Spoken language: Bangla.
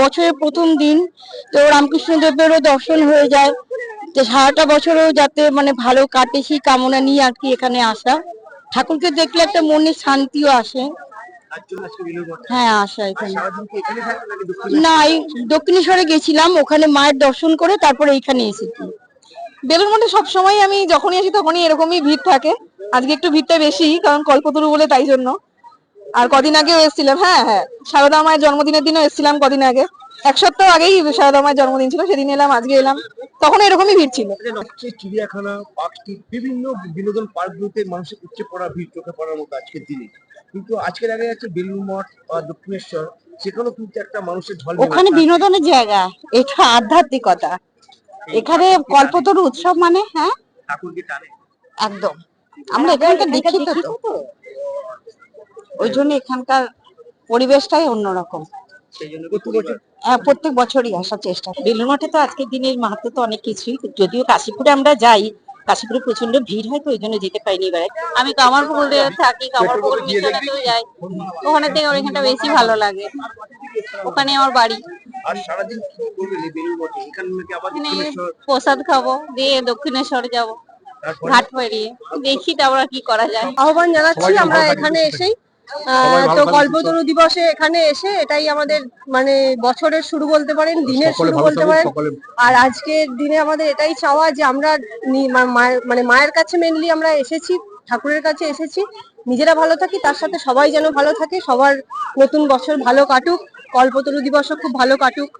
বছরের প্রথম দিন তো রামকৃষ্ণ দেবেরও দর্শন হয়ে যায়। তো সারাটা বছরও যাতে মানে ভালো কাটে সেই কামনা নিয়ে আর কি এখানে আসা। ঠাকুরকে দেখলে একটা মনে শান্তিও আসে। মঠ হ্যাঁ আসা এখানে। এখানে না, এই দক্ষিণেশ্বরে গেছিলাম, ওখানে মায়ের দর্শন করে তারপরে এইখানে এসেছি। বেলুর মধ্যে সবসময় আমি যখনই আসি তখনই এরকমই ভিড় থাকে। আজকে একটু ভিড়টা বেশি, কারণ কল্পতরু বলে তাই জন্য। আর কদিন আগেও এসেছিলাম হ্যাঁ হ্যাঁ। সারদা মায়ের জন্মদিনের দিনও এসেছিলাম কদিন আগে। এক সপ্তাহ আগেই সারদা মায়ের জন্মদিন ছিল সেদিন এলাম আজকে এলাম। তখন এরকমই ভিড় ছিল। চিড়িয়াখানা পার্ক বিভিন্ন বিনোদন পার্কগুলোতে মানুষের উপচে পড়া ভিড় চোখে পড়ার মতো আজকের দিনে। কিন্তু আজকের আগে যাচ্ছে বেলুর মঠ বা দক্ষিণেশ্বর সেখানেও কিন্তু একটা মানুষের ঢল ওখানে বিনোদনের জায়গা এটা আধ্যাত্মিকতা। এখানে কল্পতরু উৎসব মানে হ্যাঁ? ঠাকুরকে টানে। একদম। আমরা এখানকার দীক্ষিত তো। ওই জন্য এখানকার পরিবেশটাই অন্যরকম। হ্যাঁ প্রত্যেক বছরই আসার চেষ্টা করি। বেলুর মঠে তো আজকের দিনের মাহাত্ম তো অনেক কিছুই। যদিও কাশীপুরে আমরা যাই কাশীপুরে প্রচণ্ড ভিড় হয় তো ওই জন্য যেতে পাইনি এবারে। আমি কামারপুকুর থাকি কামারপুকুর মিশনাতেও যাই। ওখানে থেকে ওখানটা বেশি ভালো লাগে। ওখানে আমার বাড়ি। প্রসাদ খাব দিয়ে দক্ষিণেশ্বর যাব। ঘাট পেরিয়ে। দেখি তারপর কি করা যায়। আহ্বান জানাচ্ছি আমরা এখানে এসেই। তো কল্পতরু দিবসে এখানে এসে এটাই আমাদের মানে বছরের শুরু বলতে পারেন দিনের শুরু বলতে পারেন। আর আজকের দিনে আমাদের এটাই চাওয়া যে আমরা মানে মায়ের কাছে মেনলি আমরা এসেছি ঠাকুরের কাছে এসেছি। নিজেরা ভালো থাকি তার সাথে সবাই যেন ভালো থাকে সবার নতুন বছর ভালো কাটুক কল্পতরু দিবসও খুব ভালো কাটুক।